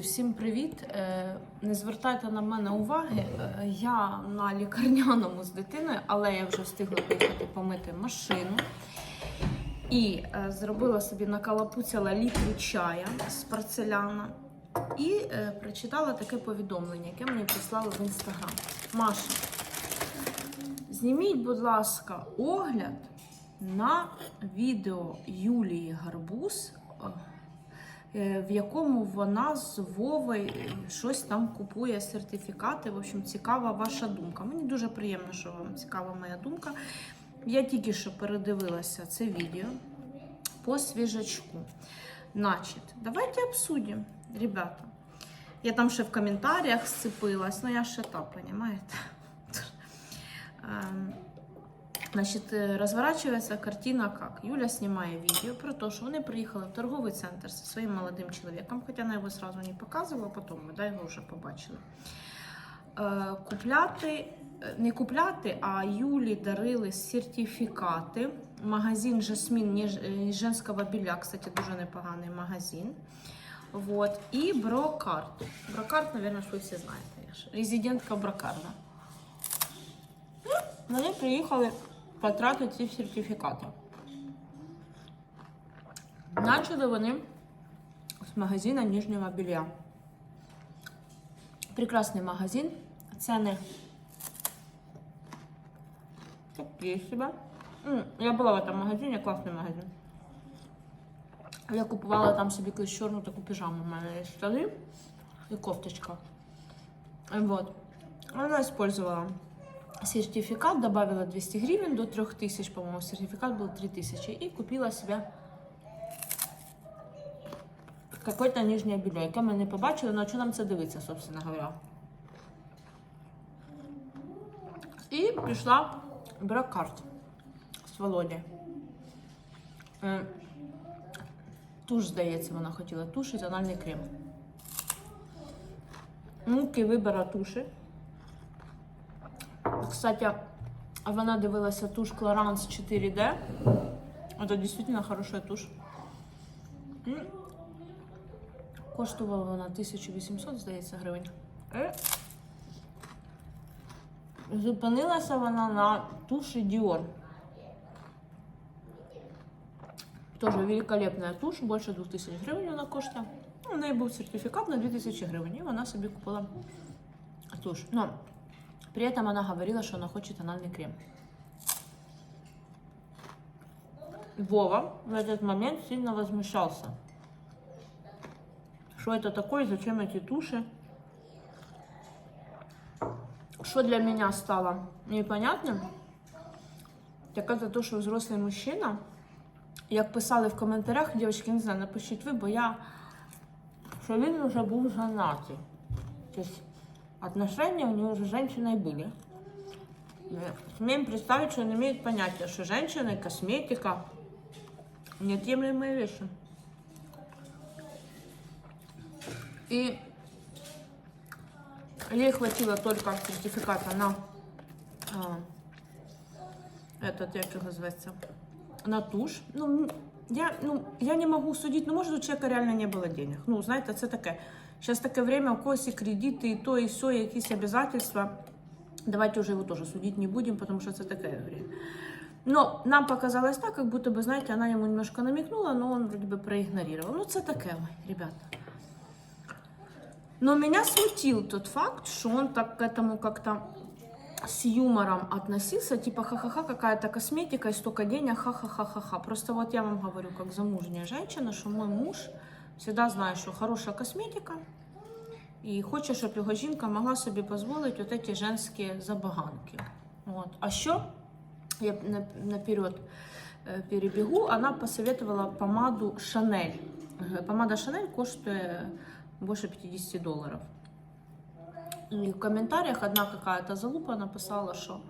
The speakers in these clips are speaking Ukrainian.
Всім привіт! Е, Не звертайте на мене уваги. Е, Я на лікарняному з дитиною, але я вже встигла поїхати помити машину. І е, зробила собі накалапуцяла літру чая з порцеляна. І прочитала таке повідомлення, яке мені прислали в інстаграм. Маша, зніміть, будь ласка, огляд на відео Юлії Гарбуз. Е, в якому вона з Вовою щось там купує сертифікати. В общем, цікава ваша думка. Мені дуже приємно, що вам цікава моя думка. Я тільки що передивилася це відео по свіжачку. Значить, давайте обсудимо, ребята. Я там ще в коментарях сцепилась, но я ще та, понимаете? Ем, Значит, э, разворачивается картина как? Юля снимает видео про то, что вони приїхали в торговий центр зі своїм молодим чоловіком, хоча вона його сразу не показувала, потім ми да, його вже побачили. Е, Купляти, е, не купляти, а Юлі дарили сертифікати. Магазин Жасмін е, женського біля, кстати, дуже непоганий магазин. Вот. І Брокарт. Брокарт, мабуть, ви всі знаєте. Резидентка Брокарда. Вони приїхали потратити ці сертифікати. Начали вони з магазину нижнього белья. Прекрасний магазин. Ціни такі себе. Я була в этом магазині, класний магазин. Я купувала там собі якусь чорну таку піжаму. У мене є штани і кофточка. Вот. Вона использовала сертификат, добавила 200 гривен до 3000, по-моему, сертификат был 3000, и купила себе какое-то нижнее белье, яке ми не побачили, але що нам це дивиться, собственно говоря. І прийшла бракарт з Володі. Туш, здається, вона хотіла туш і тональний крем. Муки вибора туші. Кстати, вона дивилася туш Clarins 4D. Это действительно хорошая тушь. Коштувала вона 1800, здається, гривень. Е. Зупинилася вона на туші Dior. Тоже великолепная тушь, більше 2000 гривень вона коштує. У неї був сертифікат на 2000 гривень, і вона собі купила тушь. Ну, при этом она говорила, что она хочет тональный крем. Вова в этот момент сильно возмущался. Что это такое, зачем эти туши? Что для меня стало непонятным, так это то, що взрослий мужчина, як писали в коментарях, дівчатки, не знаю, напишіть ви, бо я, що він вже був женатий. Тобто отношения у уже с женщиной были. Э, Смеем представить, что он имеет понятие, что женщина и косметика неотъемлемые вещи. И ей хватило только сертификата на а, этот, як його зветься, на тушь. Ну, я, ну, я не могу судить, ну, может, у человека реально не было денег. Ну, знаете, це таке. Сейчас таке время, у когось і кредити, і то, і все, і якісь обязательства. Давайте уже его тоже судить не будем, потому что это такое время. Но нам показалось так, как будто бы, знаете, она ему немножко намекнула, но он вроде бы проигнорировал. Ну, это такое, ребята. Но меня смутил тот факт, что он так к этому как-то с юмором относился, типа ха-ха-ха, какая-то косметика и столько денег, ха-ха-ха-ха-ха. Просто вот я вам говорю, как замужняя женщина, что мой муж всегда знает, что хорошая косметика, і хоче, щоб його жінка могла собі дозволити от ці женські забаганки. От. А що? Я наперед е, перебегу, она посоветовала помаду Шанель. Е, Помада Шанель коштує больше 50 долларов. И в комментариях одна какая-то залупа написала, что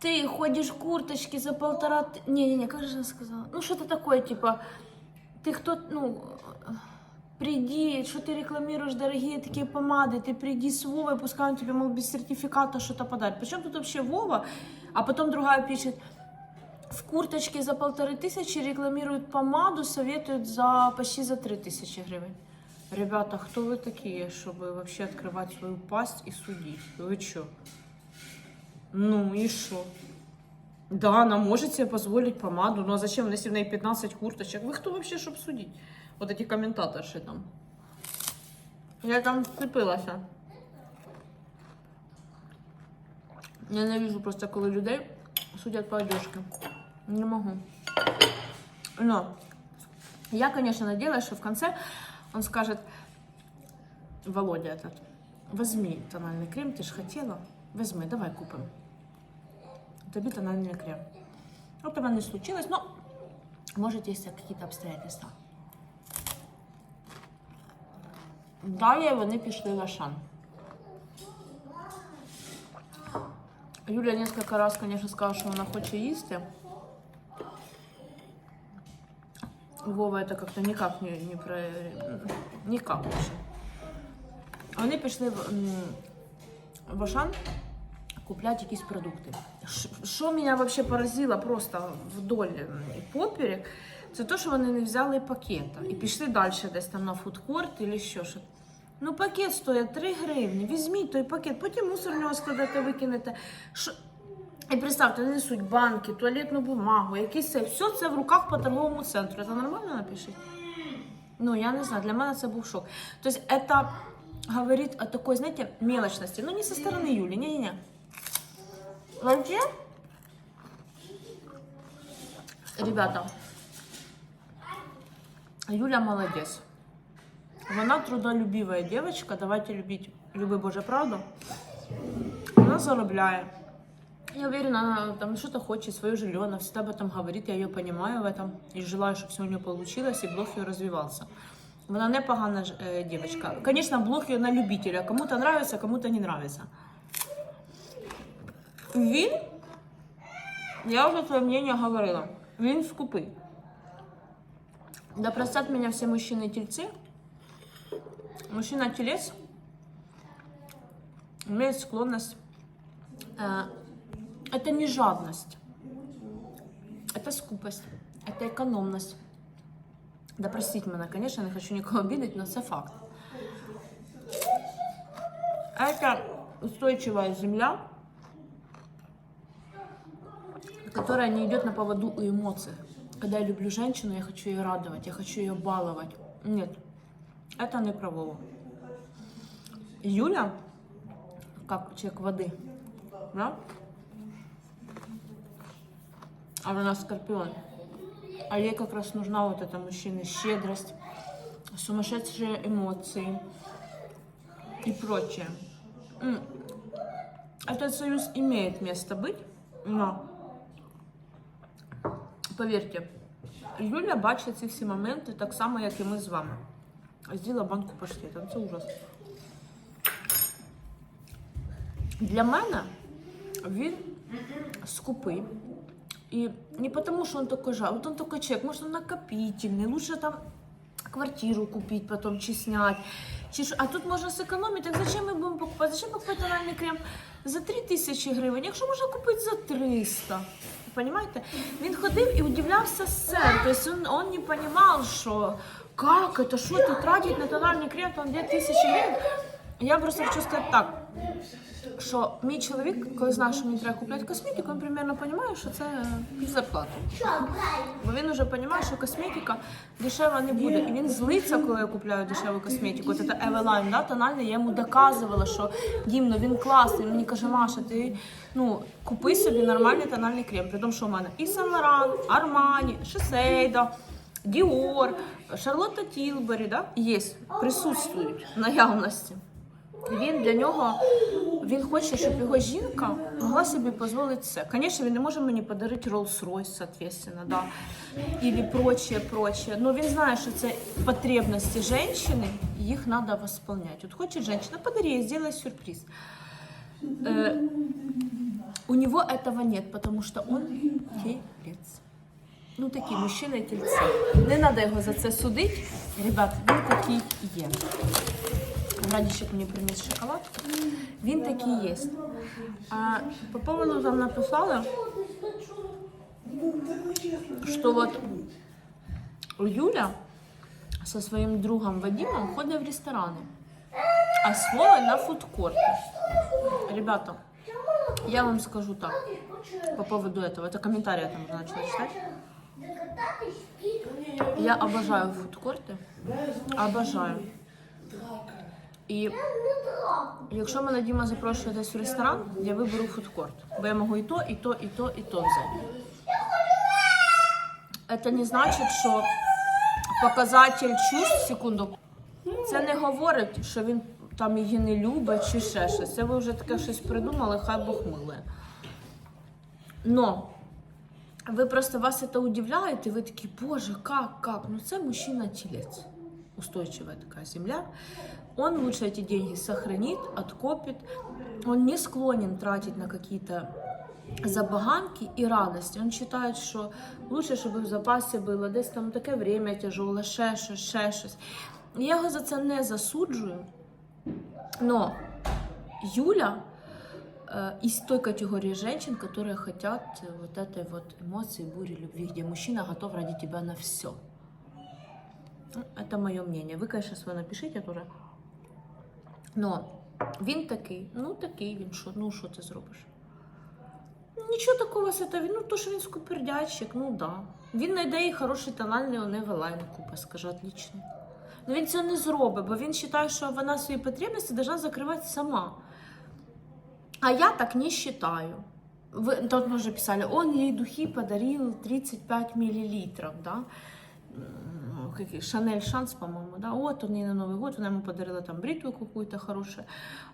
ты ходишь в курточке за полтора... ты-» Не-не-не, как же она сказала? Ну, что-то такое, типа, ты кто... Ну, приди, что ты рекламируешь дорогие такие помады, ты приди с Вовой, пускай он тебе, мол, без сертификата что-то подарит. Причем тут вообще Вова? А потом другая пишет, в курточке за полторы тысячи рекламируют помаду, советуют за почти за три тысячи гривен. Ребята, кто вы такие, чтобы вообще открывать свою пасть и судить? Вы чё? Ну и что? Да, она может себе позволить помаду, но зачем, если в ней 15 курточек? Вы кто вообще, чтобы судить? Вот эти комментаторши там. Я там вцепилась. Ненавижу просто, коли людей судять по одежке. Не могу. Но я, конечно, надеялась, что в конце он скажет, Володя этот, возьми тональный крем, ты же хотела. Возьми, давай купим. Тобі тональный крем. Вот этого не случилось, но может есть какие-то обстоятельства. Далі вони пішли в Ашан. Юля несколько раз, конечно, сказала, що вона хоче їсти. Вова это как-то никак не, не про... Никак вообще. Вони пішли в, м, в Ашан Купляти якісь продукти. Що мене вообще поразило просто вдоль м, поперек, це те, що вони не взяли пакета і пішли далі десь там на фудкорт або що. Ну, пакет стоїть 3 гривні. Візьміть той пакет, потім мусор нього складете, викинете. Що... І представте, несуть банки, туалетну бумагу, якийсь це. Все це в руках по торговому центру. Це нормально напишіть? Ну, я не знаю, для мене це був шок. Тобто, это говорит о такой, знаете, мелочности. Ну, не со стороны Юли, не-не-не. Вообще, ребята, Юля молодец. Вона трудолюбивая девочка, давайте любить, люби Боже правду. Вона заробляє. Я уверена, она там что-то хочет, свое жилье, она всегда об этом говорит, я ее понимаю в этом. И желаю, чтобы все у нее получилось, и блог ее развивался. Вона непогана ж- е, дівчинка. Звісно, блог її на любителя. Кому-то нравится, кому-то не нравится. Він, я вже своє мнение говорила, він скупий. Да простят меня все мужчины-тельцы. Мужчина-телец имеет склонность... э, это не жадность. Это скупость. Это экономность. Да простите меня, конечно, не хочу никого обидеть, но это факт. Это устойчивая земля, которая не идет на поводу у эмоций. Когда я люблю женщину, я хочу ее радовать, я хочу ее баловать. Нет, это не про Вову. Юля, как человек воды, да? А она скорпион. А ей как раз нужна вот эта мужчина щедрость, сумасшедшие эмоции и прочее. Этот союз имеет место быть, но повірте, Юля бачить ці всі моменти так само, як і ми з вами. З'їла банку паштета. Це ужас. Для мене він скупий. И не потому, что он такой жал, вот он такой человек, может, он накопительный, лучше там квартиру купить, потом чи снять. Чи. А тут можна зекономити, так зачем ми будемо покупати? Зачем покупати тональний крем за 3 тисячі гривень, якщо можна купити за 300? Понимаете? Він ходив і удивлявся сцен. То есть он, он не понимал, що как это, що ти тратить на тональний крем там 2000 гривень. Я просто хочу сказати так, що мій чоловік, коли знає, що мені треба купляти косметику, він примерно розуміє, що це пів зарплати. Бо він вже розуміє, що косметика дешева не буде. І він злиться, коли я купляю дешеву косметику. Це Eveline, да, тональна, я йому доказувала, що Дім, ну він класний. Він мені каже, Маша, ти ну, купи собі нормальний тональний крем. При тому, що в мене і Laurent, Armani, Shiseido, Dior, Шарлотта Тілбері, да, є, присутствують в наявності. Він для нього він хоче, щоб його жінка могла собі дозволити це. Звісно, він не може мені подарити Rolls-Royce, соответственно, да. Или прочее, прочее. Но він знає, що це потребності жінки, їх треба восполнять. От хоче жінка, подари, їй, сделай сюрприз. Э, у него этого нет, потому что он телец. Ну, такі мужчини тельці. Не треба його за це судити. Ребят, він такий є. Радіщик мені приніс шоколад. Він такий є. А по поводу там написали, що от Юля со своїм другом Вадимом ходить в ресторани, а свой на фудкорти. Ребята, я вам скажу так по поводу этого. Это комментарий я там уже начала читать. Я обожаю фудкорти. Обожаю. І якщо мене Діма запрошує десь в ресторан, я виберу фудкорт. Бо я можу і то, і то, і то, і то взяти. Це не значить, що показатель чувств, секунду, це не говорить, що він там її не любить чи ще щось. Це ви вже таке щось придумали, хай Бог милує. Но ви просто вас это удивляет, и вы такие, боже, как, как? Ну, це мужчина-телец Устойчивая такая земля. Он лучше эти деньги сохранит, откопит. Он не склонен тратить на какие-то забаганки и радости. Он считает, що лучше, щоб в запасі було десь там таке время тяжеле, ще щось, ще щось. Я його за це не засуджую. Но Юля э, из той категории женщин, которые хотят э, вот этой вот эмоции, бури любви, где мужчина готов ради тебя на все. Это мое мнение. Ви, конечно, своє напишите тоже. Но він такий, ну такий він, що, ну що ти зробиш? Нічого такого з этого, ну то, що він скупердячик, ну да. Він знайде їй хороший тональний оневелайн купа, скаже, отлично. Ну він цього не зробить, бо він вважає, що вона свої потребності должна закривати сама. А я так не считаю. Вы, тут мы уже писали, он ей духи подарил 35 миллилитров, да? М, Какие, Шанель Шанс, по-моему, да? Вот он ей на Новый год, вона ему подарила там бритву какую-то хорошую,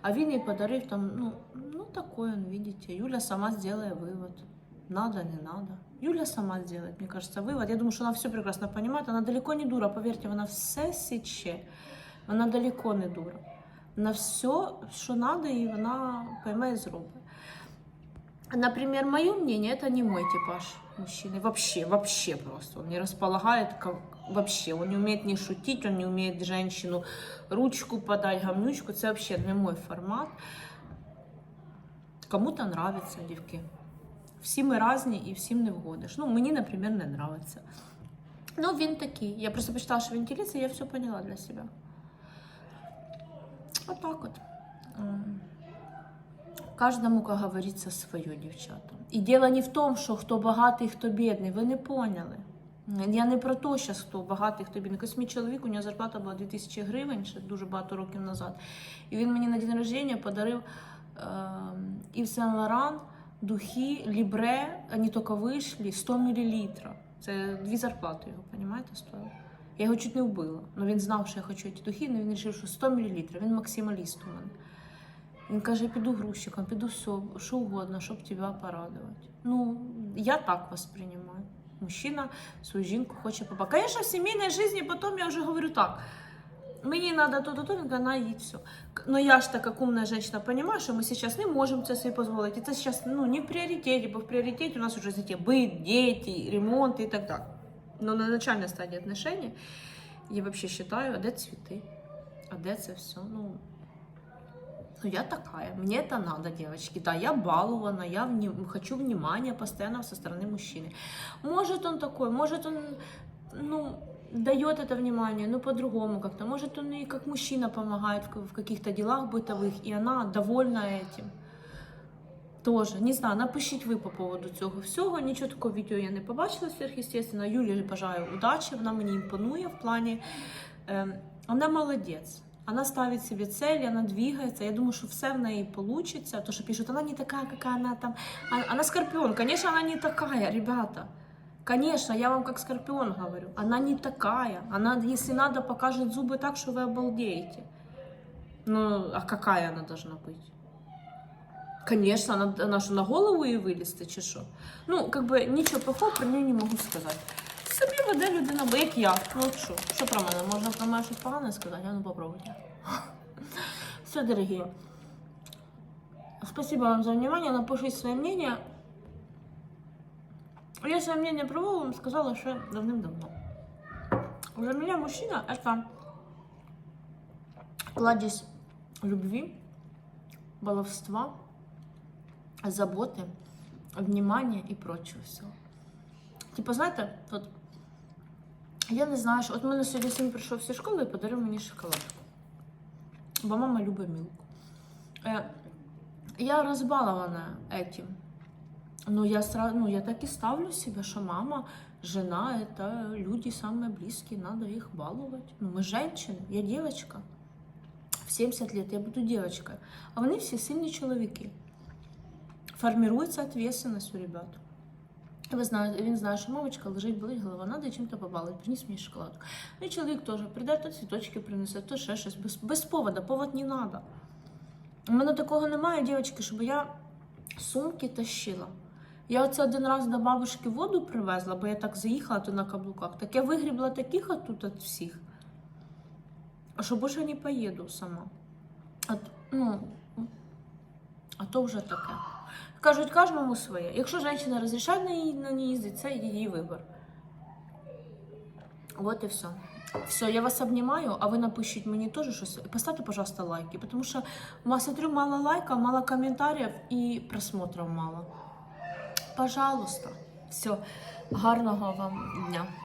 а він їй подарив там, ну, ну такой он, видите. Юля сама сделает вывод. Надо, не надо. Юля сама сделает, мне кажется, вывод. Я думаю, что она все прекрасно понимает. Она далеко не дура, поверьте, вона все сече. Вона далеко не дура. На все, що надо, і вона пойме і зробить. Например, мое мнение, это не мой типаж мужчины. Вообще, вообще просто. Он не располагает, как вообще. Он не умеет не шутить, он не умеет женщину ручку подать, гамнючку. Это вообще не мой формат. Кому-то нравится, девки. Всі ми різні і всім не вгодиш. Ну, мені, наприклад, не нравиться. Ну, він такий. Я просто почитала, що він тілиться, і я все поняла для себе. Вот так вот. Каждому, как говорится, свое, дівчата. І дело не в тому, що хто багатий, хто бідний. Ви не поняли. Я не про те, що хто багатий, хто бідний. Ось мій чоловік, у нього зарплата була 2000 гривень ще дуже багато років назад. І він мені на день рождения подарив Ів Сен Лоран, духи, лібре, вони тільки вийшли, 100 мл. Це дві зарплати його, розумієте, стоїло. Я його чуть не вбила. Ну він знав, що я хочу ці духи, але він вирішив, що 100 мл. Він максималіст у мене. Він каже, я піду грузчиком, піду все, що угодно, щоб тебе порадувати. Ну, я так воспринимаю. Мужчина свою жінку хоче побачити. Звісно, в сімейній житті потім я вже говорю так. Мені треба то-то, то, він каже, на, їдь, все. Но я ж так, як умна жінка, розумію, що ми зараз не можемо це собі дозволити. І Це зараз ну, не в пріоритеті, бо в пріоритеті у нас вже знаєте, бит, діти, ремонт і так далі. Но на начальной стадии отношений я вообще считаю, а де цветы? А де це все? Ну, ну, я такая, мне это надо, девочки. Да, я балована, я вни- хочу внимания постоянно со стороны мужчины. Может он такой, может он, ну, дает это внимание, но по-другому как-то. Может он и как мужчина помогает в, в каких-то делах бытовых, и она довольна этим. Тоже, не знаю, напишіть ви по поводу цього всього. Нічого такого відео я не побачила сверхъестественно. Юлі бажаю удачі, вона мені імпонує в плані. Е, вона молодець. Она ставит себе цели, она двигается. Я думаю, что все в ней получится. То, что пишут, она не такая, какая она там. Она, она скорпион. Конечно, она не такая, ребята. Конечно, я вам как скорпион говорю. Она не такая. Она, если надо, покажет зубы так, что вы обалдеете. Ну, а какая она должна быть? Конечно, она, она что, на голову її вилізти, чи що? Ну, как бы, нічого плохого про неї не можу сказати. Собі веде людина, бо як я. Ну що? Що про мене? Можна про мене щось погане сказати? А ну попробуйте. Все, дорогі. Спасибо вам за внимание. Напишіть своє мнение. Я своє мнение про Вову сказала ще давним-давно. Для меня мужчина это кладезь любви, баловства, заботи, внимания і прочого всього. Типу, знаєте, от Я не знаю, що от мене сьогодні син прийшов зі школи і подарив мені шоколадку. Бо мама любить мілку. Е, я розбалована этим. Ну, я, сразу, ну, я так и ставлю себе, что мама, жена – это люди самые близкие, надо их баловать. Ну, мы женщины, я девочка. В 70 лет я буду девочкой. А вони всі сильні чоловіки. Формируется ответственность у ребят. І ви знаєте, він знає, що мамочка лежить, болить голова, надо чим-то побалувати, приніс мені шоколадку. І чоловік теж прийде, то цвіточки принесе, то ще щось, без, без повода, повод не надо. У мене такого немає, дівчатки, щоб я сумки тащила. Я оце один раз до бабушки воду привезла, бо я так заїхала то на каблуках. Так я вигрібла таких отут від всіх. А що більше не поїду сама. От, ну, а то вже таке. Кажуть, кожному своє. Якщо жінка розрішає на ній, їздити, це її вибір. Вот і все. Все, я вас обнимаю, а вы напишите мне тоже что Поставьте, пожалуйста, лайки, потому что я смотрю мало лайков, мало комментариев и просмотров мало. Пожалуйста. Все. Гарного вам дня.